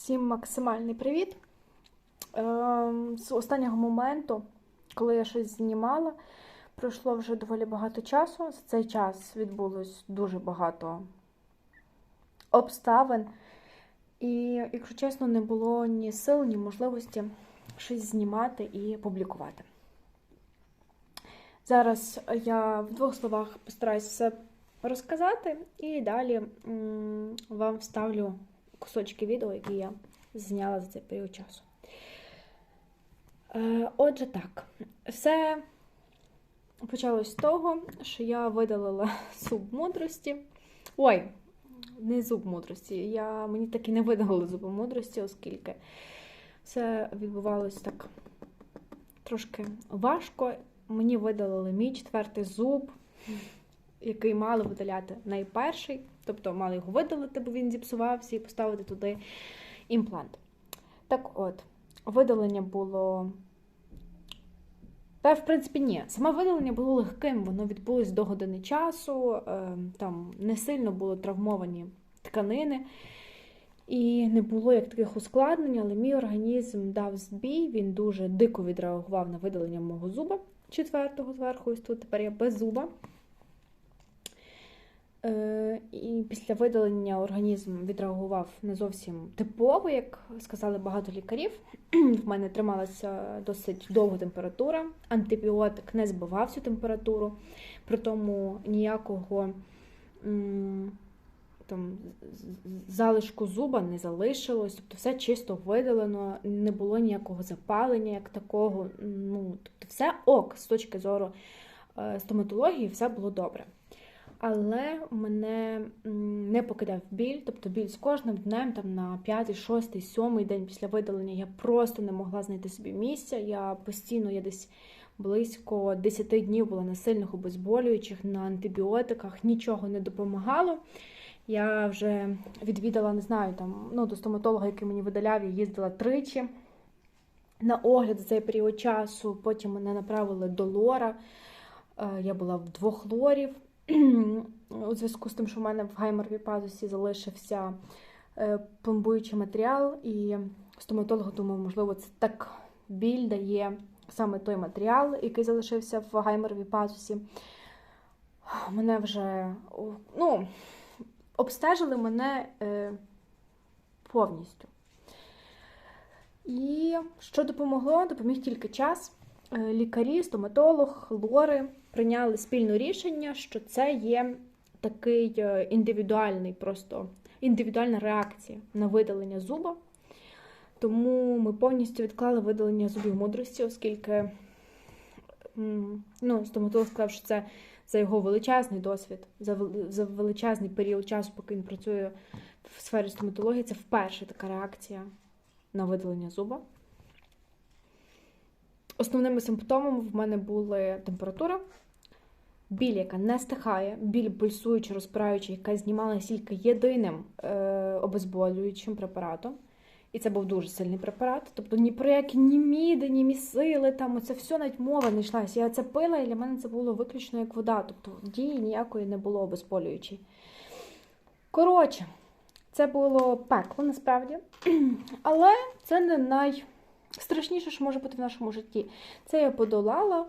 Всім максимальний привіт. Ем, З останнього моменту, коли я щось знімала, пройшло вже доволі багато часу. За цей час відбулось дуже багато обставин. І, якщо чесно, не було ні сил, ні можливості щось знімати і публікувати. Зараз я в двох словах постараюся все розказати, і далі вам вставлю кусочки відео, які я зняла за цей період часу. Е, Отже, так, все почалось з того, що я видалила зуб мудрості. Ой, не зуб мудрості. Я, мені так і не видалили зуб мудрості, оскільки все відбувалося так трошки важко. Мені видалили мій четвертий зуб, який мали видаляти найперший. Тобто мали його видалити, бо він зіпсувався, і поставити туди імплант. Так от, видалення було. Та, в принципі, ні. Саме видалення було легким, воно відбулось до години часу, е, там не сильно були травмовані тканини, і не було як таких ускладнень, але мій організм дав збій, він дуже дико відреагував на видалення мого зуба четвертого зверху, ось тут тепер я без зуба. Е, І після видалення організм відреагував не зовсім типово, як сказали багато лікарів. В мене трималася досить довго температура, антибіотик не збивав цю температуру, при тому ніякого там, залишку зуба не залишилось, тобто все чисто видалено, не було ніякого запалення як такого. Ну, тобто все ок з точки зору е, стоматології, все було добре. Але мене не покидав біль, тобто біль з кожним днем, там на 5, 6, 7 день після видалення я просто не могла знайти собі місця. Я постійно, я десь близько 10 днів була на сильних обезболюючих, на антибіотиках, нічого не допомагало. Я вже відвідала, не знаю, там, ну, до стоматолога, який мені видаляв, я їздила тричі на огляд за цей період часу. Потім мене направили до лора. Я була в двох лорів. У зв'язку з тим, що в мене в гайморовій пазусі залишився пломбуючий матеріал, і стоматолог думав, можливо, це так біль дає саме той матеріал, який залишився в гайморовій пазусі. Мене вже ну, обстежили мене е, повністю. І що допомогло? Допоміг тільки час. Лікарі, стоматолог, лори прийняли спільне рішення, що це є такий індивідуальний, просто індивідуальна реакція на видалення зуба. Тому ми повністю відклали видалення зубів мудрості, оскільки ну, стоматолог сказав, що це за його величезний досвід, за величезний період часу, поки він працює в сфері стоматології, це вперше така реакція на видалення зуба. Основними симптомами в мене були температура, біль, яка не стихає, біль пульсуюча, розпираюча, яка знімалася тільки єдиним е, обезболюючим препаратом. І це був дуже сильний препарат. Тобто ні про які ні міди, ні місили, там це все навіть мова не йшлася. Я це пила, і для мене це було виключно як вода. Тобто дії ніякої не було обезболюючої. Коротше, це було пекло насправді. Але це не найстрашніше, що може бути в нашому житті. Це я подолала.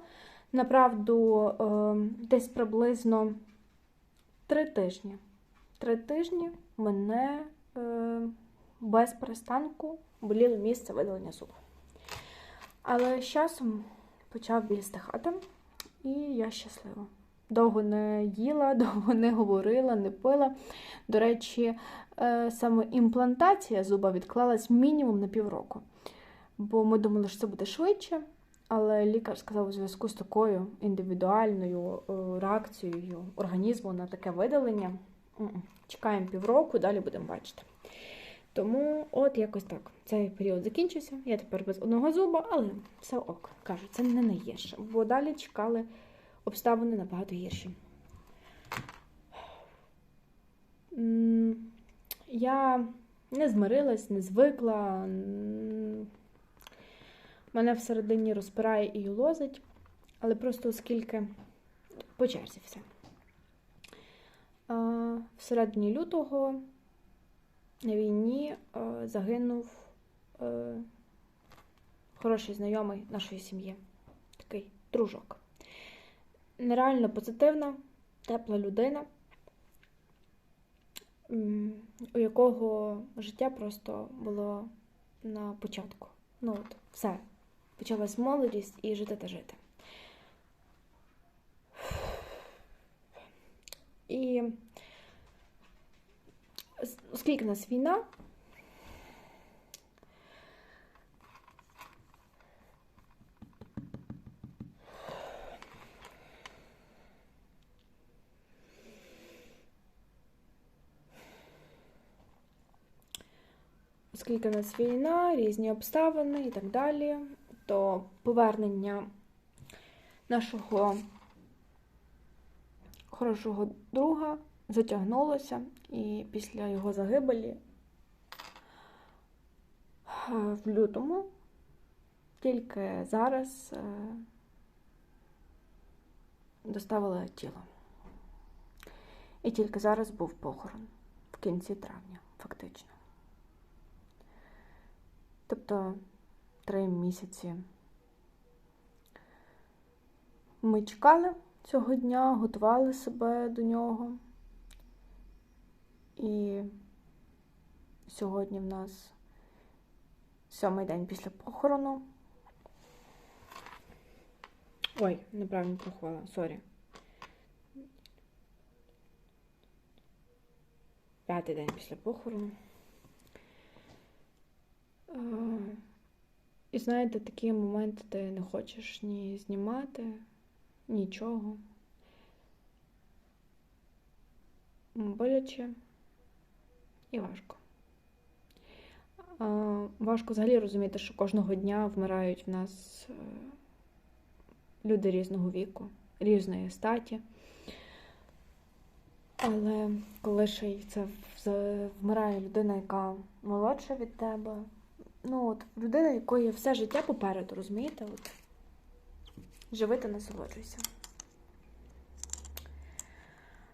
Направду, десь приблизно три тижні. Три тижні мене без перестанку боліло місце видалення зубів. Але з часом почав біль стихати, і я щаслива. Довго не їла, довго не говорила, не пила. До речі, саме імплантація зуба відклалась мінімум на півроку. Бо ми думали, що це буде швидше. Але лікар сказав, у зв'язку з такою індивідуальною реакцією організму на таке видалення. Чекаємо півроку, далі будемо бачити. Тому, от якось так. Цей період закінчився. Я тепер без одного зуба, але все ок. Кажу, це не найгірше. Бо далі чекали обставини набагато гірші. Я не змирилась, не звикла. Мене всередині розпирає і лозить, але просто оскільки по черзі все. Всередині лютого на війні загинув е, хороший знайомий нашої сім'ї. Такий дружок. Нереально позитивна, тепла людина, у якого життя просто було на початку. Ну от, все. Почалась молодість і жити та жити. І с- оскільки в нас війна, оскільки в нас війна, різні обставини і так далі, То повернення нашого хорошого друга затягнулося, і після його загибелі е, в лютому тільки зараз е, доставили тіло. І тільки зараз був похорон в кінці травня, фактично. Тобто три місяці ми чекали цього дня, готували себе до нього. І сьогодні в нас сьомий день після похорону. Ой, неправильно порахувала, сорі. П'ятий день після похорону. І знаєте, такі моменти ти не хочеш ні знімати, нічого. Боляче і важко. Важко взагалі розуміти, що кожного дня вмирають в нас е, люди різного віку, різної статі. Але коли ще й це вмирає людина, яка молодша від тебе, ну от людина, якої все життя попереду, розумієте? От, живи та насолоджуйся.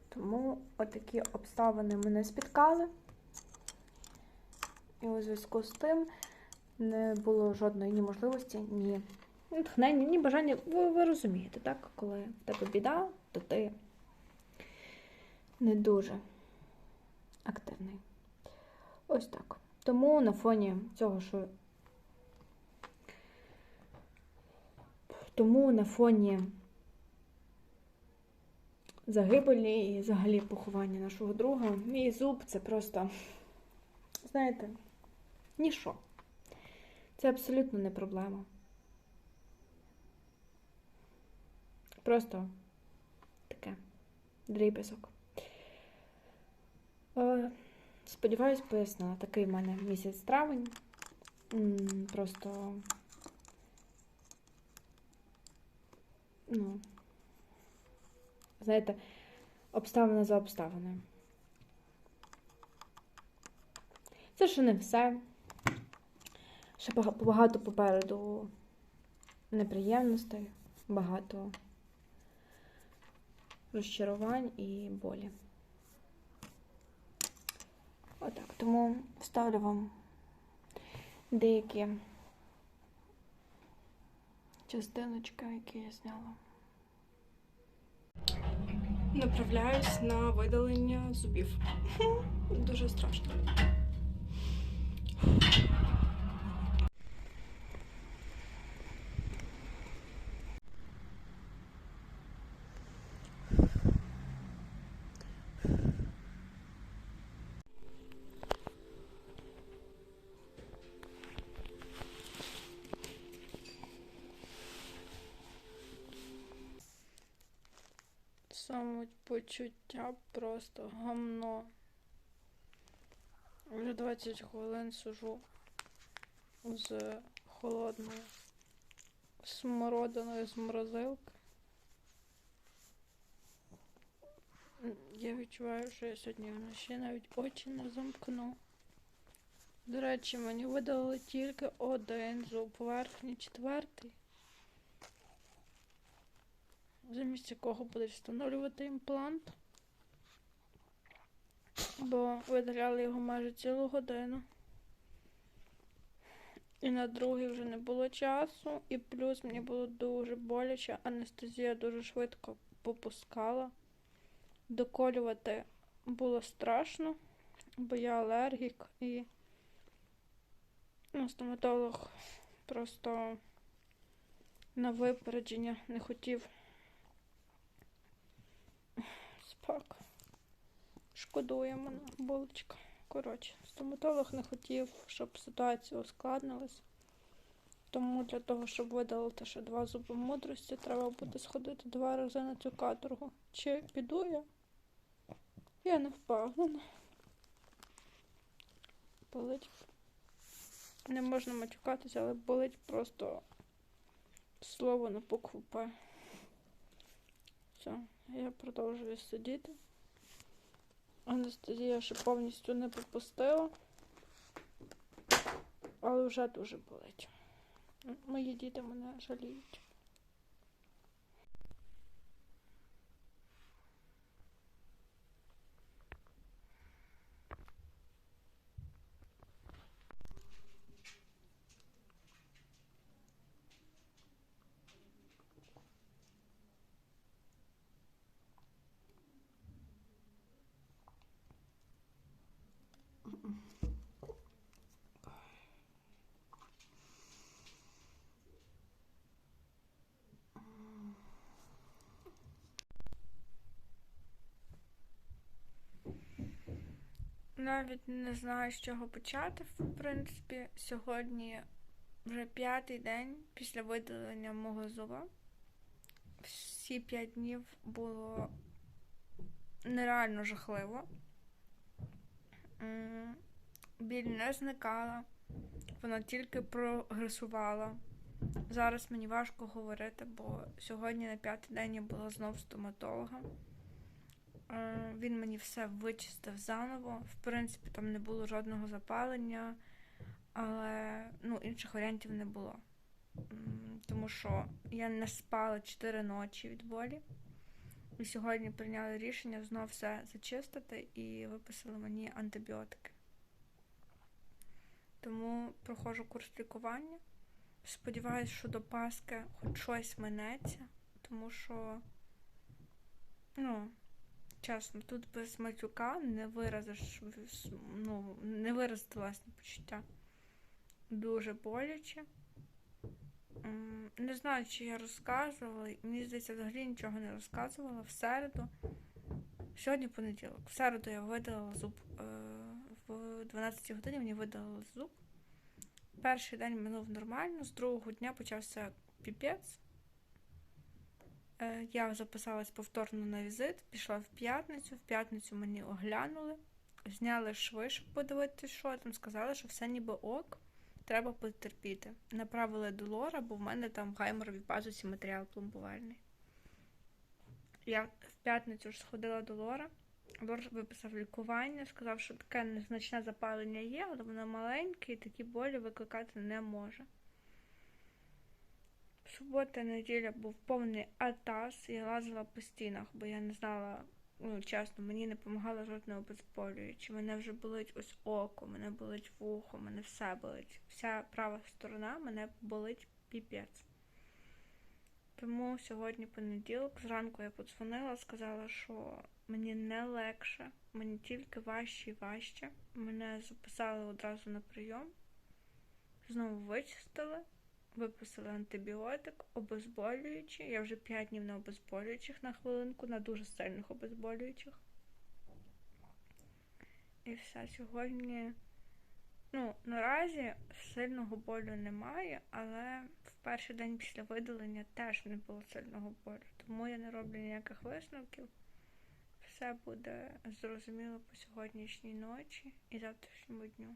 Тому отакі обставини мене спіткали. І у зв'язку з тим не було жодної ні можливості, ні натхнення, ні бажання. Ви, ви розумієте, так? Коли в тебе біда, то ти не дуже активний. Ось так. Тому на фоні цього, що. Тому на фоні загибелі і взагалі поховання нашого друга, мій зуб це просто, знаєте, ніщо. Це абсолютно не проблема. Просто таке дріб'язок. Сподіваюсь, пояснила. Такий в мене місяць травень. Просто. Ну, знаєте, обставина за обставиною. Це ще не все. Ще багато попереду неприємностей, багато розчарувань і болі. Отак. Тому вставлю вам деякі частиночки, які я зняла. Направляюсь на видалення зубів. Дуже страшно. Самопочуття просто гамно. Вже 20 хвилин сижу з холодною смородиною з морозилки. Я відчуваю, що я сьогодні вночі навіть очі не замкну. До речі, мені видали тільки один зуб, верхній четвертий. Замість якого будуть встановлювати імплант. Бо видаляли його майже цілу годину. І на другий вже не було часу, і плюс мені було дуже боляче, анестезія дуже швидко попускала. Доколювати було страшно, бо я алергік і ну, стоматолог просто на випередження не хотів. Спак. Шкодує мене, булочка. Коротше, стоматолог не хотів, щоб ситуація ускладнилась. Тому для того, щоб видалити ще два зуби мудрості, треба буде сходити два рази на цю каторгу. Чи піду я? Я не впевнена. Болить. Не можна матюкатися, але болить просто слово на букву П. Все, я продовжую сидіти. Анестезія ще повністю не попустила, але вже дуже болить. Мої діти мене жаліють. Навіть не знаю, з чого почати. В принципі, сьогодні вже п'ятий день після видалення мого зуба. Всі п'ять днів було нереально жахливо. Біль не зникала, вона тільки прогресувала. Зараз мені важко говорити, бо сьогодні на п'ятий день я була знов стоматолога. Е, Він мені все вичистив заново. В принципі, там не було жодного запалення, але ну, інших варіантів не було. Тому що я не спала 4 ночі від болі. І сьогодні прийняли рішення знов все зачистити і виписали мені антибіотики. Тому проходжу курс лікування. Сподіваюсь, що до Паски хоч щось минеться, тому що, ну, чесно, тут без матюка не виразиш, ну, не виразити власні почуття. Дуже боляче. Не знаю, чи я розказувала. Мені здається, взагалі нічого не розказувала. В середу. Сьогодні понеділок. В середу я видалила зуб е, в 12 годині мені видалили зуб. Перший день минув нормально, з другого дня почався піпець. Е, Я записалась повторно на візит, пішла в п'ятницю. В п'ятницю мені оглянули, зняли шви, щоб подивитися, що там. Сказали, що все ніби ок, треба потерпіти. Направили до лора, бо в мене там в гайморовій пазусі матеріал пломбувальний. Я в п'ятницю ж сходила до лора. Лор виписав лікування, сказав, що таке незначне запалення є, але воно маленьке і такі болі викликати не може. Субота, неділя був повний атас, я лазила по стінах, бо я не знала, ну чесно, мені не допомагало жодне обезболююче. Мене вже болить ось око, мене болить вухо, мене все болить. Вся права сторона мене болить піпець. Тому сьогодні понеділок, зранку я подзвонила, сказала, що мені не легше, мені тільки важче і важче. Мене записали одразу на прийом, знову вичистили, виписали антибіотик, обезболюючі. Я вже 5 днів на обезболюючих на хвилинку, на дуже сильних обезболюючих. І все сьогодні. Ну, наразі сильного болю немає, але в перший день після видалення теж не було сильного болю. Тому я не роблю ніяких висновків. Все буде зрозуміло по сьогоднішній ночі і завтрашньому дню.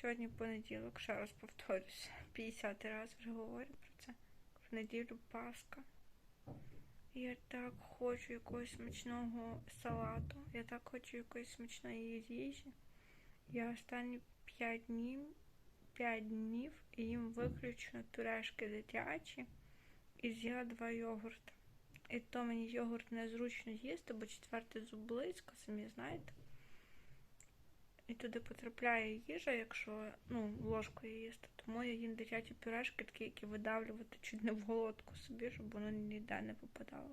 Сьогодні понеділок, ще раз повторюсь, 50 раз вже говорю про це. В неділю Пасха. Я так хочу якогось смачного салату. Я так хочу якоїсь смачної їжі. Я останні 5 днів, 5 днів їм виключно пюрешки дитячі і з'їла два йогурти. І то мені йогурт незручно їсти, бо четвертий зуб близько, самі знаєте. І туди потрапляє їжа, якщо ну, ложкою їсти. Тому я їм дитячі пюрешки, такі, які видавлювати чуть не в голодку собі, щоб воно ніде не попадало.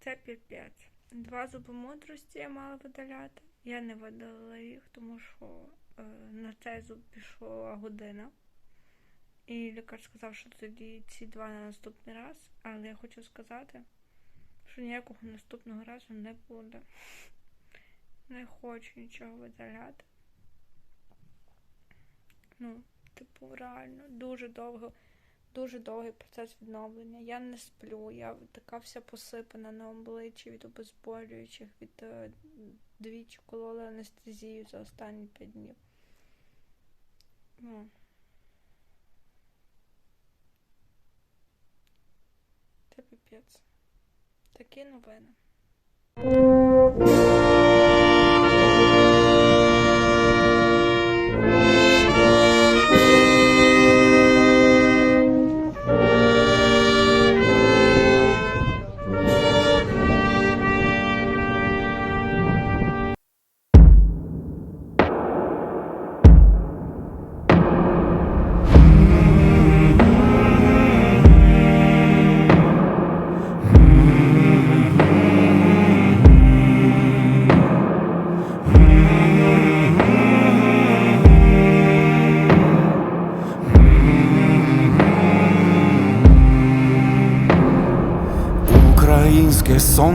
Це піпець. Два зуби мудрості я мала видаляти. Я не видалила їх, тому що е, на цей зуб пішла година. І лікар сказав, що тоді ці два на наступний раз. Але я хочу сказати, що ніякого наступного разу не буде. Не хочу нічого видаляти. Ну, типу, реально, дуже довго, дуже довгий процес відновлення. Я не сплю, я така вся посипана на обличчі від обезболюючих, від е, двічі кололи анестезію за останні п'ять днів. Ну. Це піпець. Такі новини.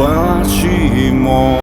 Пробачимо.